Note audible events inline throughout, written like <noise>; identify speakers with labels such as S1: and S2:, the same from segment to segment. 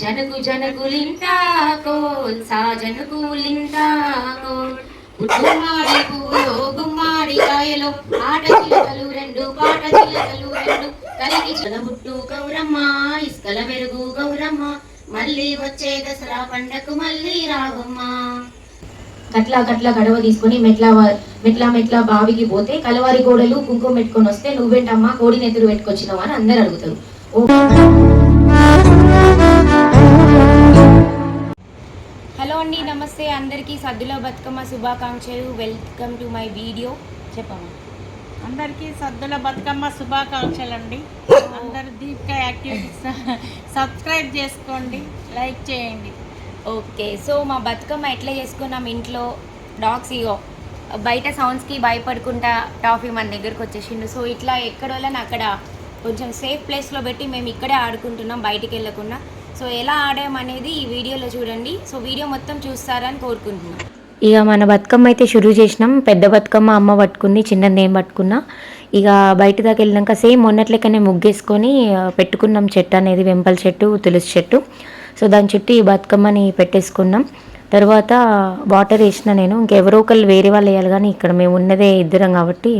S1: జనకు జనకులింటా సా పువ్వులో కాయలో ఆట చిలకలు రెండు పాట చిలకలు రెండు. కలిగి చలబుట్టు గౌరమ్మ ఇసుకల మెరుగు గౌరమ్మ. మళ్ళీ వచ్చే దసరా పండకు మళ్ళీ రావమ్మ. కట్ల కట్ల గడవ తీసుకొని మెట్ల మెట్ల మెట్ల బావికి పోతే కలవారి గోడలు కుంకుమ పెట్టుకొని వస్తే నువ్వేంటమ్మా కోడిని ఎదురు పెట్టుకొచ్చినావా అని అందరు అడుగుతారు.
S2: నమస్తే అందరికీ. సద్దుల బతుకమ్మ శుభాకాంక్షలు. వెల్కమ్ టు మై వీడియో చెప్పమ్మా.
S3: అందరికీ సద్దుల బతుకమ్మ శుభాకాంక్షలు అండి అందరు దీపిక యాక్టివిటీస్ సబ్స్క్రైబ్ చేసుకోండి లైక్ చేయండి.
S2: ఓకే సో మా బతుకమ్మ ఎట్లా చేసుకున్నాం ఇంట్లో? డాగ్స్ ఇగో బయట సౌండ్స్కి భయపడుకుంటా టాఫీ మన దగ్గరకు వచ్చేసిండు. సో ఇట్లా ఎక్కడ అక్కడ కొంచెం సేఫ్ ప్లేస్లో పెట్టి మేము ఇక్కడే ఆడుకుంటున్నాం బయటికి వెళ్ళకుండా. సో ఎలా ఆడామనేది ఈ వీడియోలో చూడండి. సో వీడియో మొత్తం చూస్తారని కోరుకుంటున్నాను
S4: ఇక మన బతుకమ్మ అయితే షురూ చేసినాం. పెద్ద బతుకమ్మ అమ్మ పట్టుకుంది చిన్నది నేను పట్టుకున్నా. ఇక బయట దాకా వెళ్ళినాక సేమ్ మొన్నట్లెక్కనే ముగ్గేసుకొని పెట్టుకున్నాం చెట్టు అనేది వెంపల చెట్టు తులసి చెట్టు. సో దాని చుట్టూ ఈ బతుకమ్మని పెట్టేసుకున్నాం. తర్వాత వాటర్ వేసిన నేను. ఇంకెవరో ఒకళ్ళు వేరే వాళ్ళు వేయాలి కానీ ఇక్కడ మేము ఉన్నదే ఇద్దరం కాబట్టి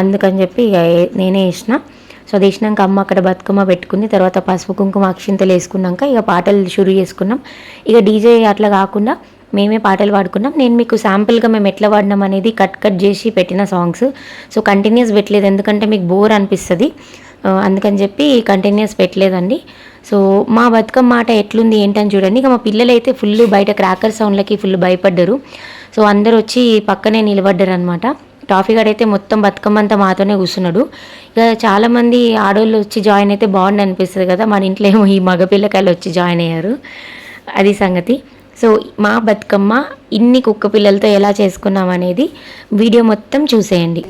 S4: అందుకని చెప్పి నేనే వేసిన. సో అది వేసినాక అమ్మ అక్కడ బతుకమ్మ పెట్టుకుంది. తర్వాత పసుపు కుంకుమ అక్షింతలు వేసుకున్నాక ఇక పాటలు షురూ చేసుకున్నాం. ఇక డీజే అట్లా కాకుండా మేమే పాటలు పాడుకున్నాం. నేను మీకు శాంపుల్గా మేము ఎట్లా పాడినాం అనేది కట్ కట్ చేసి పెట్టిన సాంగ్స్. సో కంటిన్యూస్ పెట్టలేదు. ఎందుకంటే మీకు బోర్ అనిపిస్తుంది. అందుకని చెప్పి కంటిన్యూస్ పెట్టలేదండి. సో మా బతుకమ్మ మాట ఎట్లుంది ఏంటని చూడండి. ఇక మా పిల్లలు అయితే ఫుల్ బయట క్రాకర్ సౌండ్లకి ఫుల్ భయపడ్డారు. సో అందరు వచ్చి పక్కనే నిలబడ్డారు అనమాట టాఫీ గడ్ అయితే మొత్తం బతుకమ్మ అంతా మాతోనే కూర్చున్నాడు. ఇక చాలామంది ఆడవాళ్ళు వచ్చి జాయిన్ అయితే బాగుంది అనిపిస్తుంది కదా మన ఇంట్లో ఏమో ఈ మగ పిల్లకాయలు వచ్చి జాయిన్ అయ్యారు. అది సంగతి. సో మా బతుకమ్మ ఇన్ని కుక్క పిల్లలతో ఎలా చేసుకున్నాం అనేది వీడియో మొత్తం చూసేయండి.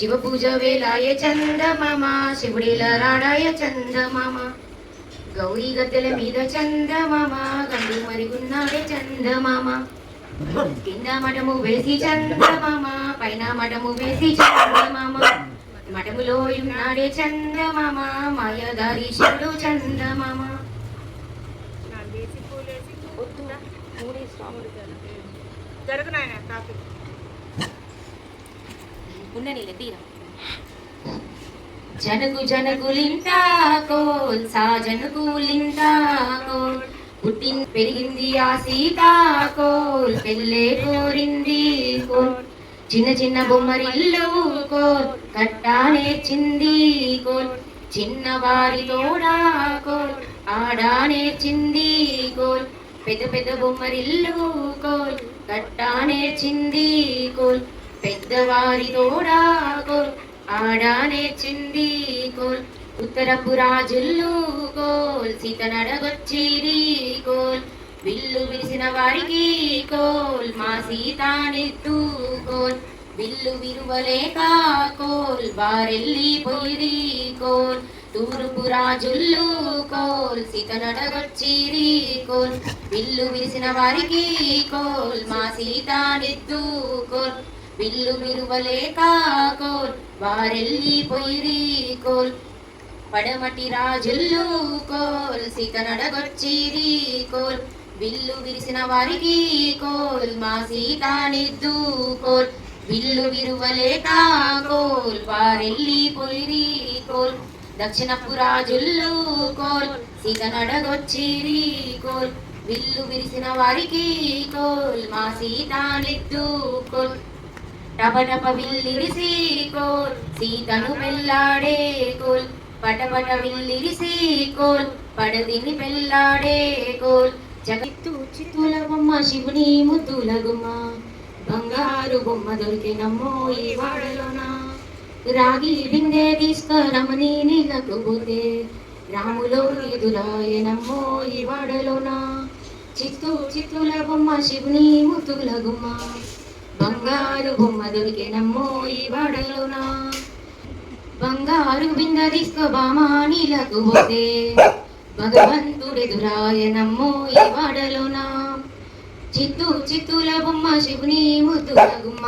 S1: శివ పూజ వేలాయ చందమామ శివుడిల రాడాయ చందమామ. గౌరీ గద్దెల మీద చందమామ గండు మరిగున్నాడే చందమామ. కింద మఠము వేసి చందమామ పైన మఠము వేసి చందమామ. మఠములో ఉన్నాడే చందమామ మాయదారి శివుడు చందమామ.
S3: జరుగునాయన ట్రాఫిక్
S1: ఉండని తీరా. జనకు జనకులింటా కోల్ పుట్టిన పెరిగింది ఆ సీతాకోల్ పెళ్ళే కోరింది కోల్ చిన్న చిన్న బొమ్మరిల్లు కోల్ కట్టా నేర్చింది కోల్ చిన్నవారి తోడా కోల్ ఆడా నేర్చింది కోల్ పెద్ద పెద్ద బొమ్మరిల్లు కోల్ కట్టా నేర్చింది కోల్ పెద్దవారి కోల్ ఆడా నేర్చింది కోల్. ఉత్తరపు రాజుల్లు కోల్. సీత నడగొచ్చిరి కోల్. విల్లు విరిసిన వారికి కోల్. మా సీతానిత్తు కోల్. విల్లు విరువలేక కోల్. వారెల్లి పోయిరి కోల్. తూర్పు రాజుల్లు కోల్. సీత నడగొచ్చిరి కోల్. విల్లు విరిసిన వారికి కోల్. మా సీతానిత్తు కోల్. విల్లు విరువలేక కోల్ వారెల్లి పోయిరి కోల్. పడమటి రాజుల్లు కోల్ సీత నడగొచ్చిరి కోల్. విల్లు విరిసిన వారికి కోల్ మా సీతానిద్దు కోల్. విల్లు విరువలేక కోల్ వారెల్లి పోయిరి కోల్. దక్షిణపు రాజుల్లు కోల్ సీత నడగొచ్చిరి కోల్. విల్లు విరిసిన వారికి కోల్ మా సీతానిద్దు కోల్. టపటప సీతను పెళ్ళాడేకోల్ పటపట విల్లిరిసి పడదిని పెళ్ళాడేకోల్ జగత్తు చిత్తుల బొమ్మ శివుని ముద్దుల గుమ్మ. బంగారు బొమ్మ దొరికినమ్మో ఈ వాడలోన. రాగి బిందె తీసుకురమని నీళ్ళకు పోతే రాములో ఎదురాయనమ్మో ఈ వాడలోన. చిత్తు చిత్తుల బొమ్మ శివుని ముద్దుల గుమ్మ. బంగారు బొమ్మ దొరికినమ్మో ఈ వాడలోన బంగారు బింద తీసుకో బామా నీలకు పోతే. భగవంతుడెదురాయనమ్మో ఈ వాడలోన చిత్తు చిత్తుల బొమ్మ శివుని ముద్దుల గుమ్మ.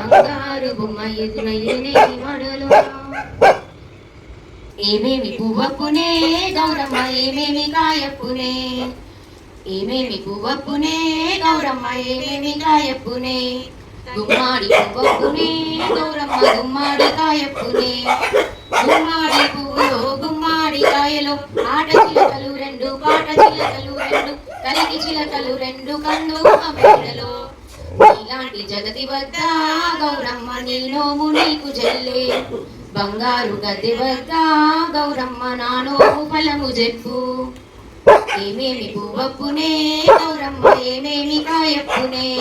S1: బంగారు బొమ్మ ఎదురయ్యనే ఈ ఏమేమి పువ్వప్పునే గౌరమ్మ ఏమేమి కాయప్పునే? ఏమేమి పువ్వప్పునే? గౌరమ్మ ఏమేమి కాయప్పునే? గుమ్మాడి పువ్వప్పునే? గౌరమ్మ గుమ్మాడి కాయప్పునే? గుమ్మాడి పువ్వులో గుమ్మాడి కాయలో ఆట చిలకలు రెండు పాట చిలకలు రెండు కలిగి చిలకలు రెండు కందు మేడలో ఇలాంటి జగతి వద్ద గౌరమ్మ నీలోము నీకు జల్లే. బంగారు గది వద్ద గౌరమ్మ నానో ఫలము చెప్పు ఏమేమి పువ్వప్పునే? గౌరమ్మ ఏమేమి కాయప్పునే?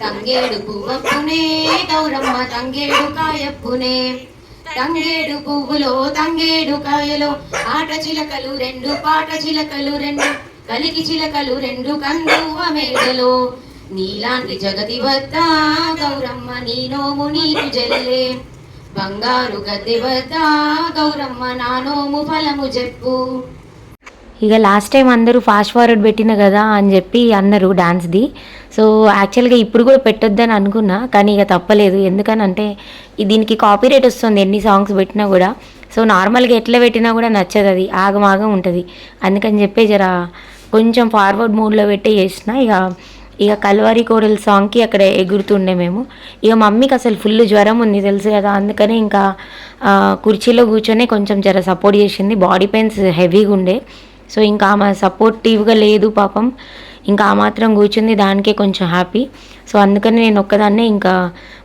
S1: తంగేడు పువ్వప్పునే గౌరమ్మ తంగేడు కాయప్పునే. తంగేడు పువ్వులో తంగేడు కాయలో ఆట చిలకలు రెండు పాట చిలకలు రెండు కలికి చిలకలు రెండు కందువ మేడలో. నీలాంటి జగతి వద్ద గౌరమ్మ నీ నోము నీకు జల్లే. బంగారు గద్దె వద్ద గౌరమ్మ నా నోము ఫలము చెప్పు.
S4: ఇక లాస్ట్ టైం అందరూ ఫాస్ట్ ఫార్వర్డ్ పెట్టిన కదా అని చెప్పి అన్నారు డాన్స్ది సో యాక్చువల్గా ఇప్పుడు కూడా పెట్టొద్దని అనుకున్నా కానీ ఇక తప్పలేదు. ఎందుకనంటే ఈ- దీనికి కాపీరైట్ వస్తుంది ఎన్ని సాంగ్స్ పెట్టినా కూడా. సో నార్మల్గా ఎట్లా పెట్టినా కూడా నచ్చదు అది. ఆగమాగం ఉంటుంది. అందుకని చెప్పి జర కొంచెం ఫార్వర్డ్ మోడ్లో పెట్టే చేసిన. ఇక ఇక కల్వారి కోరల్ సాంగ్కి అక్కడ ఎగురుతుండే మేము. ఇక మమ్మీకి అసలు ఫుల్ జ్వరం ఉంది తెలుసు కదా. అందుకనే ఇంకా కుర్చీలో కూర్చొని కొంచెం జర సపోర్ట్ చేసింది. బాడీ పెయిన్స్ హెవీగా ఉండే. సో ఇంకా ఆమె సపోర్టివ్గా లేదు పాపం. ఇంకా ఆ మాత్రం కూర్చుంది దానికే కొంచెం హ్యాపీ సో అందుకని నేను ఒక్కదాన్నే ఇంకా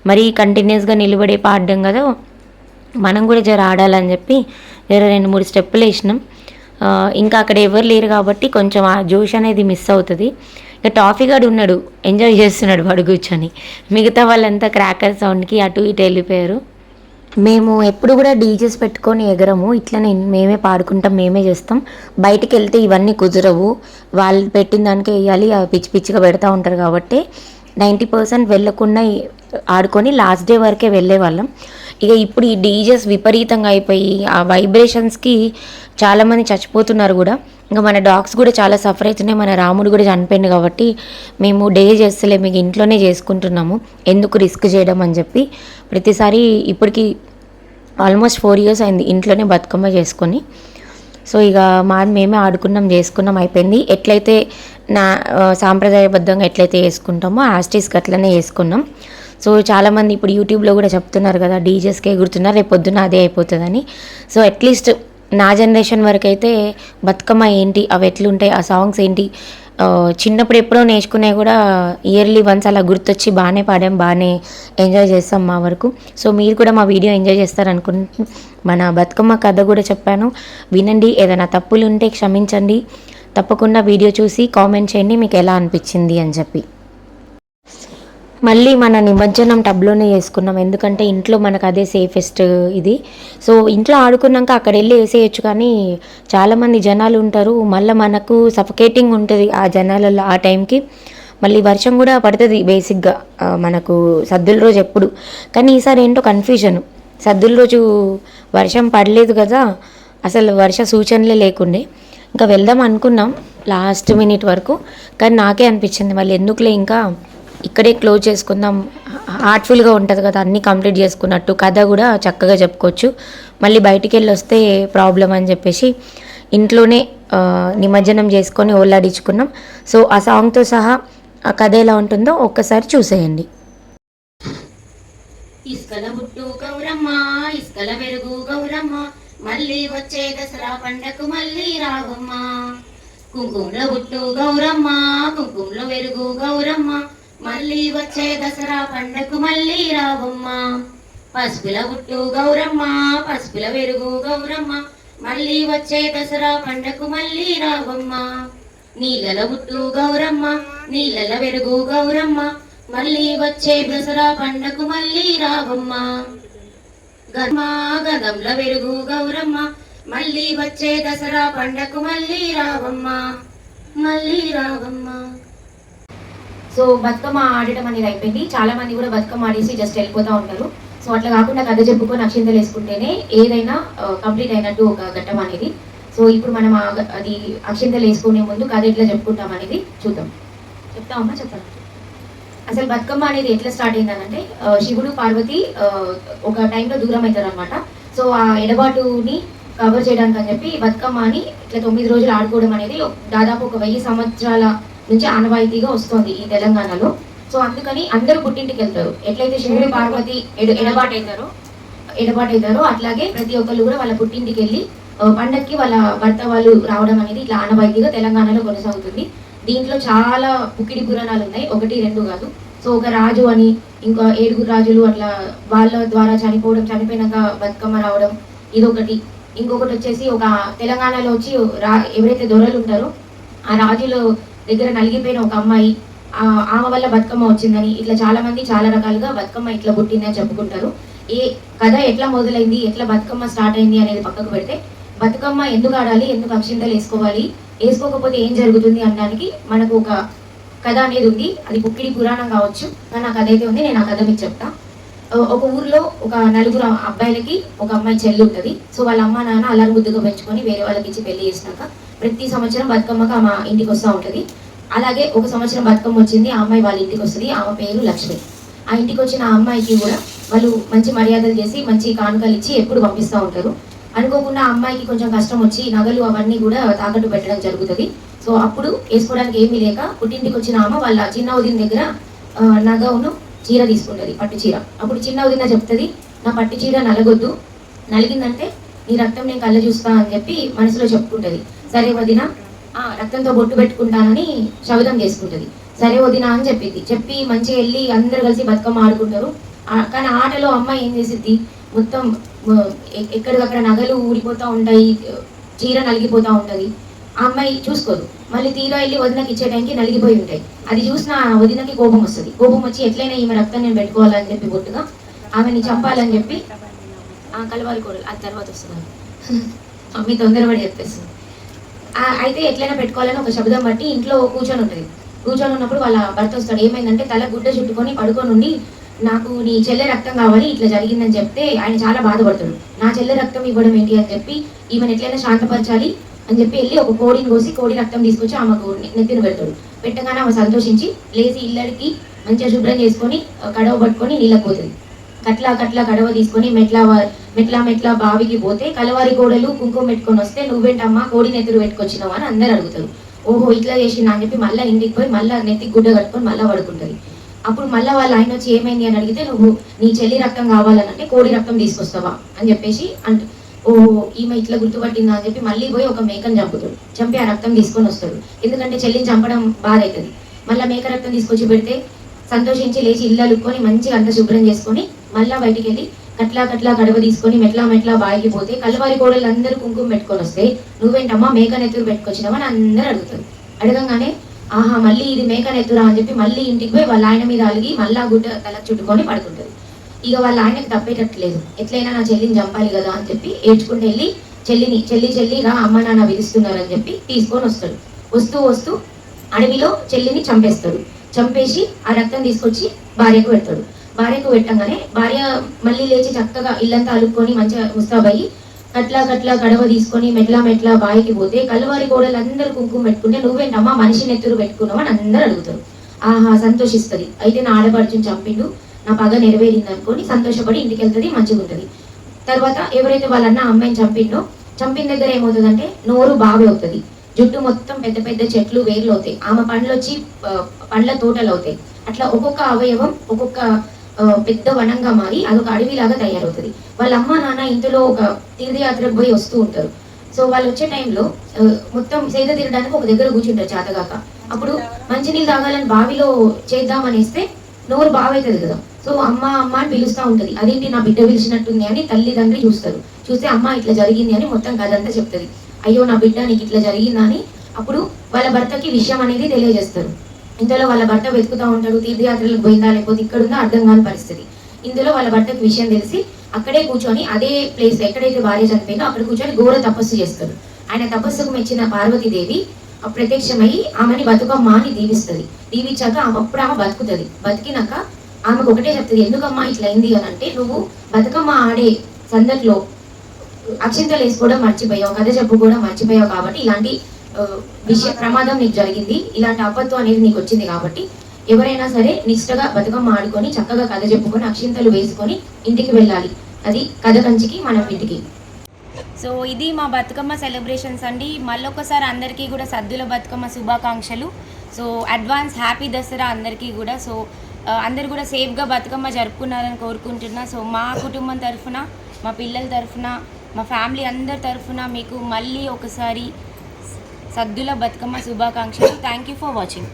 S4: మరీ కంటిన్యూస్గా నిలబడే పాడడం కదా. మనం కూడా జర ఆడాలని చెప్పి జర రెండు మూడు స్టెప్పులు వేసినాం. ఇంకా అక్కడ ఎవరు లేరు కాబట్టి కొంచెం ఆ జోష్ అనేది మిస్ అవుతుంది. ఇక టాఫీ గడు ఉన్నాడు ఎంజాయ్ చేస్తున్నాడు వాడు కూర్చొని. మిగతా వాళ్ళంతా క్రాకర్ సౌండ్కి అటు ఇటు వెళ్ళిపోయారు. మేము ఎప్పుడు కూడా డీజెస్ పెట్టుకొని ఎగరము. ఇట్లనే మేమే పాడుకుంటాం మేమే చేస్తాం. బయటికి వెళ్తే ఇవన్నీ కుదరవు. వాళ్ళు పెట్టిన దానికే వేయాలి పిచ్చి పిచ్చిగా పెడతా ఉంటారు కాబట్టి నైంటీ పర్సెంట్ వెళ్ళకుండా ఆడుకొని లాస్ట్ డే వరకే వెళ్ళేవాళ్ళం ఇక ఇప్పుడు ఈ డీజెస్ విపరీతంగా అయిపోయి ఆ వైబ్రేషన్స్కి చాలామంది చచ్చిపోతున్నారు కూడా. ఇంకా మన డాగ్స్ కూడా చాలా సఫర్ అవుతున్నాయి మన రాముడు కూడా చనిపోయింది కాబట్టి మేము డే చేస్తలే మీకు ఇంట్లోనే చేసుకుంటున్నాము. ఎందుకు రిస్క్ చేయడం అని చెప్పి ప్రతిసారి ఇప్పటికి ఆల్మోస్ట్ ఫోర్ ఇయర్స్ అయింది ఇంట్లోనే బతుకమ్మ చేసుకొని. సో ఇక మా మేమే ఆడుకున్నాం చేసుకున్నాం అయిపోయింది. ఎట్లయితే నా సాంప్రదాయబద్ధంగా ఎట్లయితే వేసుకుంటామో ఆస్టీస్కి అట్లనే వేసుకున్నాం సో చాలామంది ఇప్పుడు యూట్యూబ్లో కూడా చెప్తున్నారు కదా డీజెస్కి ఎగురుతున్నారు రేపు పొద్దున్న అదే అయిపోతుందని. సో అట్లీస్ట్ నా జనరేషన్ వరకు అయితే బతుకమ్మ ఏంటి అవి ఎట్లుంటాయి ఆ సాంగ్స్ ఏంటి చిన్నప్పుడు ఎప్పుడో నేర్చుకునే కూడా ఇయర్లీ వన్స్ అలా గుర్తొచ్చి బాగానే పాడాం బాగానే ఎంజాయ్ చేస్తాం మా వరకు. సో మీరు కూడా మా వీడియో ఎంజాయ్ చేస్తారనుకుంటు మన బతుకమ్మ కథ కూడా చెప్పాను. వినండి ఏదైనా తప్పులు ఉంటే క్షమించండి. తప్పకుండా వీడియో చూసి కామెంట్ చేయండి మీకు ఎలా అనిపించింది అని చెప్పి. మళ్ళీ మన నిమజ్జనం టబ్లోనే చేసుకున్నాం. ఎందుకంటే ఇంట్లో మనకు అదే సేఫెస్ట్ ఇది. సో ఇంట్లో ఆడుకున్నాక అక్కడ వెళ్ళి వేసేయచ్చు కానీ చాలామంది జనాలు ఉంటారు. మళ్ళీ మనకు సఫకేటింగ్ ఉంటుంది ఆ జనాలలో ఆ టైంకి. మళ్ళీ వర్షం కూడా పడుతుంది బేసిక్గా. మనకు సద్దుల రోజు ఎప్పుడు. కానీ ఈసారి ఏంటో కన్ఫ్యూజన్ సద్దుల రోజు వర్షం పడలేదు కదా. అసలు వర్ష సూచనలే లేకుండే. ఇంకా వెళ్దాం అనుకున్నాం లాస్ట్ మినిట్ వరకు. కానీ నాకే అనిపించింది మళ్ళీ ఎందుకులే ఇంకా ఇక్కడే క్లోజ్ చేసుకుందాం. హార్ట్ఫుల్గా ఉంటుంది కదా అన్నీ కంప్లీట్ చేసుకున్నట్టు. కథ కూడా చక్కగా చెప్పుకోవచ్చు. మళ్ళీ బయటికి వెళ్ళి వస్తే ప్రాబ్లం అని చెప్పేసి ఇంట్లోనే నిమజ్జనం చేసుకొని ఓలాడించుకున్నాం సో ఆ సాంగ్తో సహా ఆ కథ ఎలా ఉంటుందో ఒక్కసారి చూసేయండి.
S1: ఇసుకల బుట్టు గౌరమ్మ ఇసుకల మెరుగు గౌరమ్మ మళ్ళీ వచ్చే దసరా పండకు మళ్ళీ రావమ్మ. కుంకుమల బుట్టు గౌరమ్మ కుంకుమల వెలుగు గౌరమ్మ మళ్ళీ వచ్చే దసరా పండకు మళ్ళీ రావమ్మ. పసుపుల బుట్టు గౌరమ్మ పసుపుల వెరుగు గౌరమ్మ. మళ్ళీ వచ్చే దసరా పండకు మళ్ళీ రావమ్మ. నీళ్ళల గుట్టు గౌరమ్మ నీళ్ళల వెరుగు గౌరమ్మ. మళ్ళీ వచ్చే దసరా పండకు మళ్ళీ రావమ్మ. గర్మా గదంల వెరుగు గౌరమ్మ. మళ్ళీ వచ్చే దసరా పండకు మళ్ళీ రావమ్మ. మళ్ళీ రావమ్మ.
S2: సో బతుకమ్మ ఆడటం అనేది అయిపోయింది. చాలా మంది కూడా బతుకమ్మ ఆడేసి జస్ట్ వెళ్ళిపోతూ ఉంటారు. సో అట్లా కాకుండా కథ చెప్పుకొని అక్షింతలు వేసుకుంటేనే ఏదైనా కంప్లీట్ అయినట్టు ఒక ఘట్టం అనేది. సో ఇప్పుడు మనం అది అక్షింతలు వేసుకునే ముందు కథ ఎట్లా చెప్పుకుంటాం అనేది చూద్దాం. చెప్తామమ్మా చెప్పండి. అసలు బతుకమ్మ అనేది ఎట్లా స్టార్ట్ అయిందనంటే శివుడు పార్వతి ఒక టైంలో దూరం అవుతారు అనమాట సో ఆ ఎడబాటుని
S1: కవర్ చేయడానికి అని చెప్పి బతుకమ్మ అని ఇట్లా తొమ్మిది రోజులు ఆడుకోవడం అనేది దాదాపు ఒక వెయ్యి సంవత్సరాల నుంచి ఆనవాయితీగా వస్తుంది ఈ తెలంగాణలో. సో అందుకని అందరూ పుట్టింటికి వెళ్తారు ఎట్లయితే శివుడు పార్వతి ఎడు ఎడబాటు అవుతారో ఎడబాటు అవుతారో అట్లాగే ప్రతి ఒక్కళ్ళు కూడా వాళ్ళ పుట్టింటికి వెళ్ళి పండక్కి వాళ్ళ భర్త వాళ్ళు రావడం అనేది ఇట్లా ఆనవాయితీగా తెలంగాణలో కొనసాగుతుంది. దీంట్లో చాలా పుక్కిడి పురాణాలు ఉన్నాయి. ఒకటి రెండు కాదు. సో ఒక రాజు అని ఇంకా ఏడుగురు రాజులు అట్లా వాళ్ళ ద్వారా చనిపోవడం చనిపోయినాక బతుకమ్మ రావడం ఇదొకటి. ఇంకొకటి వచ్చేసి ఒక తెలంగాణలో వచ్చి రా ఎవరైతే దొరలు ఉంటారో ఆ రాజులు దగ్గర నలిగిపోయిన ఒక అమ్మాయి ఆ ఆమె వల్ల బతుకమ్మ వచ్చిందని ఇట్లా చాలా మంది చాలా రకాలుగా బతుకమ్మ ఇట్లా పుట్టిందని చెప్పుకుంటారు. ఏ కథ ఎట్లా మొదలైంది ఎట్లా బతుకమ్మ స్టార్ట్ అయింది అనేది పక్కకు పెడితే బతుకమ్మ ఎందుకు ఆడాలి ఎందుకు అక్షింతలు వేసుకోవాలి వేసుకోకపోతే ఏం జరుగుతుంది అనడానికి మనకు ఒక కథ అనేది ఉంది. అది పుక్కిడి పురాణం కావచ్చు కానీ ఆ కథ అయితే ఉంది. నేను ఆ కథ మీకు చెప్తాను ఒక ఊర్లో ఒక నలుగురు అబ్బాయిలకి ఒక అమ్మాయి చెల్లి ఉంటుంది. సో వాళ్ళ అమ్మ నాన్న అల్లరి ముద్దుగా పెంచుకొని వేరే వాళ్ళకి ఇచ్చి పెళ్ళి చేసినాక ప్రతి సంవత్సరం బతుకమ్మకి ఆమె ఇంటికి వస్తూ ఉంటుంది. అలాగే ఒక సంవత్సరం బతుకమ్మ వచ్చింది ఆ అమ్మాయి వాళ్ళ ఇంటికి వస్తుంది. ఆమె పేరు లక్ష్మి. ఆ ఇంటికి వచ్చిన ఆ అమ్మాయికి కూడా వాళ్ళు మంచి మర్యాదలు చేసి మంచి కానుకలు ఇచ్చి ఎప్పుడు పంపిస్తూ ఉంటారు. అనుకోకుండా ఆ అమ్మాయికి కొంచెం కష్టం వచ్చి నగలు అవన్నీ కూడా తాకట్టు పెట్టడం జరుగుతుంది. సో అప్పుడు వేసుకోవడానికి ఏమీ లేక పుట్టింటికి వచ్చిన ఆమె వాళ్ళ చిన్న ఉదయం దగ్గర నగను నగవును చీర తీసుకుంటుంది పట్టు చీర. అప్పుడు చిన్న ఉదిన చెప్తుంది నా పట్టు చీర నలగొద్దు నలిగిందంటే నీ రక్తం నేను కళ్ళ చూస్తా అని చెప్పి మనసులో చెప్పుకుంటుంది. సరే వదిన ఆ రక్తంతో బొట్టు పెట్టుకుంటానని శబదం చేసుకుంటుంది. సరే వదిన అని చెప్పింది చెప్పి మంచిగా వెళ్ళి అందరు కలిసి బతుకమ్మ ఆడుకుంటారు. కానీ ఆటలో అమ్మాయి ఏం చేసిద్ది? మొత్తం ఎక్కడికక్కడ నగలు ఊడిపోతూ ఉంటాయి చీర నలిగిపోతూ ఉంటుంది. ఆ అమ్మాయి చూసుకోదు. మళ్ళీ తీరా వెళ్ళి వదినకి ఇచ్చే టైంకి నలిగిపోయి ఉంటాయి. అది చూసిన వదినకి కోపం వస్తుంది. కోపం వచ్చి ఎట్లయినా ఈమె రక్తం నేను పెట్టుకోవాలని చెప్పి బొట్టుగా ఆమెని చంపాలని చెప్పి ఆ కలవాలి కోడలు. అది తర్వాత వస్తుంది <laughs> మమ్మీ తొందరపడి చెప్పేస్తుంది. అయితే ఎట్లయినా పెట్టుకోవాలని ఒక శబ్దం బట్టి ఇంట్లో కూర్చొని ఉంటుంది. కూర్చొని ఉన్నప్పుడు వాళ్ళ భర్త వస్తాడు. ఏమైందంటే తల గుడ్డ చుట్టుకొని పడుకొని ఉండి నాకు నీ చెల్లె రక్తం కావాలి ఇట్లా జరిగిందని చెప్తే ఆయన చాలా బాధపడతాడు. నా చెల్లె రక్తం ఇవ్వడం ఏంటి? అని చెప్పి ఈమెను ఎట్లయినా శాంతపరచాలి. అని చెప్పి వెళ్ళి ఒక కోడిని కోసి కోడి రక్తం తీసుకొచ్చి ఆమెకు నె- నెత్తిన పెడతాడు. పెట్టగానే ఆమె సంతోషించి లేచి ఇల్లడికి మంచిగా శుభ్రం చేసుకొని కడవ పట్టుకొని నీళ్ళకి పోతుంది. కట్ల కట్ల కడవ తీసుకొని మెట్ల మెట్ల మెట్ల బావికి పోతే కలవారి కోడలు కుంకుమ పెట్టుకొని వస్తే నువ్వేంటమ్మా కోడి నెత్తురు పెట్టుకొచ్చినావా అని అందరు అడుగుతారు. ఓహో ఇట్లా చేసిందా అని చెప్పి మళ్ళీ ఇంటికి పోయి మళ్ళీ నెత్తికి గుడ్డ కట్టుకొని మళ్ళీ పడుకుంటుంది. అప్పుడు మళ్ళీ వాళ్ళ ఆయన వచ్చి ఏమైంది అని అడిగితే నువ్వు నీ చెల్లి రక్తం కావాలనంటే కోడి రక్తం తీసుకొస్తావా అని చెప్పేసి అంటే ఓహో ఈమె ఇట్లా గుర్తుపట్టిందా అని చెప్పి మళ్ళీ పోయి ఒక మేకను చంపుతాడు. చంపి ఆ రక్తం తీసుకొని వస్తాడు. ఎందుకంటే చెల్లిని చంపడం బాధ అవుతుంది మళ్ళీ మేక రక్తం తీసుకొచ్చి పెడితే సంతోషించి లేచి ఇల్లు అలుక్కొని మంచిగా అంత శుభ్రం చేసుకొని మళ్ళీ బయటికి వెళ్ళి కట్లా కట్లా కడవ తీసుకొని మెట్లా మెట్లా బాయికి పోతే కలవారి కోడలు అందరూ కుంకుమ పెట్టుకొని వస్తే నువ్వేంటమ్మా మేక నెత్తురు పెట్టుకొచ్చినావా అని అందరూ అడుగుతారు. అడగంగానే ఆహా మళ్ళీ ఇది మేక నెత్తురా అని చెప్పి మళ్ళీ ఇంటికి పోయి వాళ్ళ ఆయన మీద అలిగి మళ్ళా గుడ్డ తల చుట్టుకొని పడుకుంటుంది. ఇక వాళ్ళ ఆయనకి తప్పేటట్లేదు. ఎట్లయినా నా చెల్లిని చంపాలి కదా అని చెప్పి ఏడ్చుకుంటూ వెళ్ళి చెల్లిని చెల్లి చెల్లి రా అమ్మ నాన్న విధిస్తున్నారని చెప్పి తీసుకొని వస్తాడు. వస్తూ వస్తూ అడవిలో చెల్లిని చంపేస్తాడు. చంపేసి ఆ రక్తం తీసుకొచ్చి భార్యకు పెడతాడు. భార్యకు పెట్టంగానే భార్య మళ్ళీ లేచి చక్కగా ఇల్లంతా అలుక్కొని మంచిగా ముస్తాబయ్యి కట్లా కట్లా గడవ తీసుకొని మెట్లా మెట్లా బాయికి పోతే కలువారి కోడలు అందరూ కుంకుమ పెట్టుకుంటే నువ్వేంటమ్మా మనిషి నెత్తురు పెట్టుకున్నావు అని అందరూ అడుగుతారు. ఆహా సంతోషిస్తుంది. అయితే నా ఆడపడుచుని చంపిండు. నా పగ నెరవేరింది అనుకొని సంతోషపడి ఇంటికి వెళ్తుంది మంచిగా ఉంటుంది తర్వాత ఎవరైతే వాళ్ళన్న అమ్మాయిని చంపిండో చంపిన దగ్గర ఏమవుతుందంటే నోరు బావి అవుతుంది. జుట్టు మొత్తం పెద్ద పెద్ద చెట్లు వేర్లు అవుతాయి ఆమె పండ్లు వచ్చి పండ్ల తోటలు అవుతాయి అట్లా ఒక్కొక్క అవయవం ఒక్కొక్క పెద్ద వనంగా మారి అదొక అడవిలాగా తయారవుతుంది. వాళ్ళ అమ్మ నాన్న ఇంట్లో ఒక తీర్థయాత్రకు పోయి వస్తూ ఉంటారు. సో వాళ్ళు వచ్చే టైంలో మొత్తం సేద తీరడానికి ఒక దగ్గర కూర్చుంటారు చేతగాక. అప్పుడు మంచినీళ్ళు తాగాలని బావిలో చేద్దామనేస్తే నోరు బావైతుంది కదా. సో అమ్మ అమ్మ అని పిలుస్తూ ఉంటుంది. అదేంటి నా బిడ్డ పిలిచినట్టుంది అని తల్లిదండ్రి చూస్తారు చూస్తే అమ్మ ఇట్లా జరిగింది అని మొత్తం కథ అంతా చెప్తుంది. అయ్యో నా బిడ్డ నీకు ఇట్లా జరిగిందా అని అప్పుడు వాళ్ళ భర్తకి విషయం అనేది తెలియజేస్తారు. ఇందులో వాళ్ళ భర్త వెతుకుతూ ఉంటాడు తీర్థయాత్రలకు పోయిందా లేకపోతే ఇక్కడుందా అర్థం కాని పరిస్థితి. ఇందులో వాళ్ళ భర్తకి విషయం తెలిసి అక్కడే కూర్చొని అదే ప్లేస్ ఎక్కడైతే భార్య చనిపోయిందో అక్కడ కూర్చొని ఘోర తపస్సు చేస్తాడు. ఆయన తపస్సుకు మెచ్చిన పార్వతీదేవి ఆ ప్రత్యక్షమై ఆమెని బతుకమ్మ అని దీవిస్తుంది. దీవించాక ఆమె అప్పుడు ఆమె బతుకుతుంది. బతికినాక ఆమెకు ఒకటే చెప్తుంది ఎందుకమ్మా ఇట్లా అయింది? అని అంటే నువ్వు బతుకమ్మ ఆడే సందట్లో అక్షింతలు వేసుకోవడం మర్చిపోయావు కథ చెప్పు కూడా మర్చిపోయావు కాబట్టి ఇలాంటి విషయ ప్రమాదం నీకు జరిగింది. ఇలాంటి ఆపత్తు అనేది నీకు వచ్చింది కాబట్టి ఎవరైనా సరే నిష్టగా బతుకమ్మ ఆడుకొని చక్కగా కథ చెప్పుకొని అక్షింతలు వేసుకొని ఇంటికి వెళ్ళాలి. అది కథ కంచికి మనం ఇంటికి. సో ఇది మా బతుకమ్మ సెలబ్రేషన్స్ అండి. మళ్ళొకసారి అందరికీ కూడా సద్దుల బతుకమ్మ శుభాకాంక్షలు. సో అడ్వాన్స్ హ్యాపీ దసరా అందరికీ కూడా. సో అందరు కూడా సేఫ్గా బతుకమ్మ జరుపుకున్నారని కోరుకుంటున్నా. సో మా కుటుంబం తరఫున మా పిల్లల తరఫున మా ఫ్యామిలీ అందరి తరఫున మీకు మళ్ళీ ఒకసారి సద్దుల బతుకమ్మ శుభాకాంక్షలు. Thank you for watching